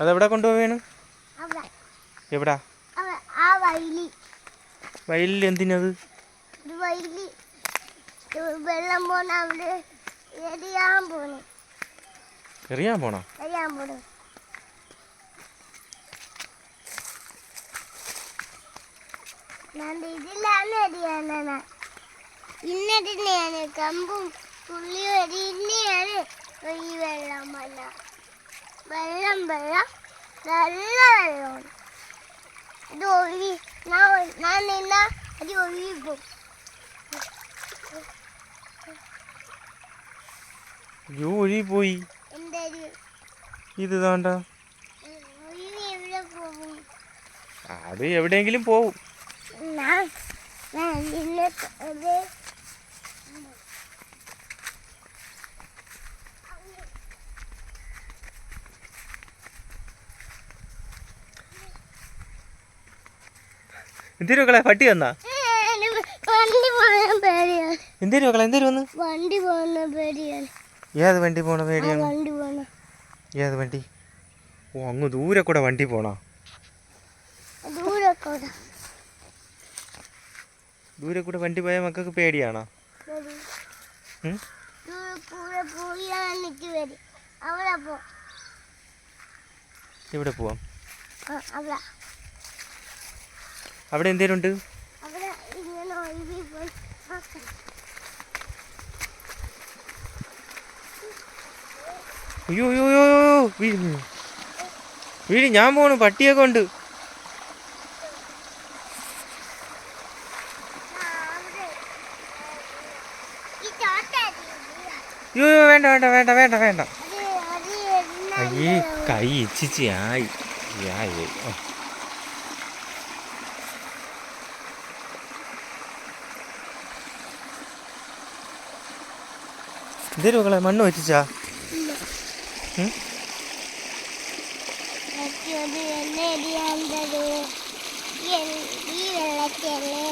അതെവിടെ കൊണ്ടുപോവാണ്? എവിടാ? വയലിൽ. എന്തിനത്? വെള്ളം പോണ അവിടെ എറിയാൻ പോണു. എറിയാൻ പോണോ? എറിയാൻ പോണു. ഞാൻ ഇതിലാണ് എറിയാനാണ്. ഇന്നതിനെയാണ് കമ്പും പുള്ളിയും വന്ന വെള്ളം വെള്ളം നല്ല വെള്ളമാണ്. ഇത് ഒഴുകി ഞാൻ ഞാൻ നിന്ന അത് ഒഴുകി പോയി ഇത്? താണ്ട അത് എവിടെയെങ്കിലും പോവും. എന്തേലും മക്കളെ പട്ടി വന്നാ? എന്തേലും മക്കളെ എന്തിനു വന്ന്? വണ്ടി പോകുന്ന പേടിയാണ് ഏത് വണ്ടി പോണ പേടിയാണ്? വണ്ടി പോണ ഏത് വണ്ടി? ഓ അങ്ങ് ദൂരെ കൂടെ വണ്ടി പോണോ? ദൂരെ കൂടെ ദൂരെ കൂടെ വണ്ടി പോയാൽ മക്കൾക്ക് പേടിയാണോ? ഇവിടെ പോവാം. അവിടെ എന്തേലുണ്ട്. അയ്യോ അയ്യോ അയ്യോ വീഴുന്നു വീട് ഞാൻ പോണു പട്ടിയൊക്കെ ഉണ്ട്. അയ്യോ വേണ്ട വേണ്ട വേണ്ട വേണ്ട വേണ്ട. അയ്യേ കൈ ഇച്ചിച്ചി ആയി ആയി എന്തേലും മക്കളെ മണ്ണ് എരിയാണ്ടത് ഈ വെള്ളത്തല്ലേ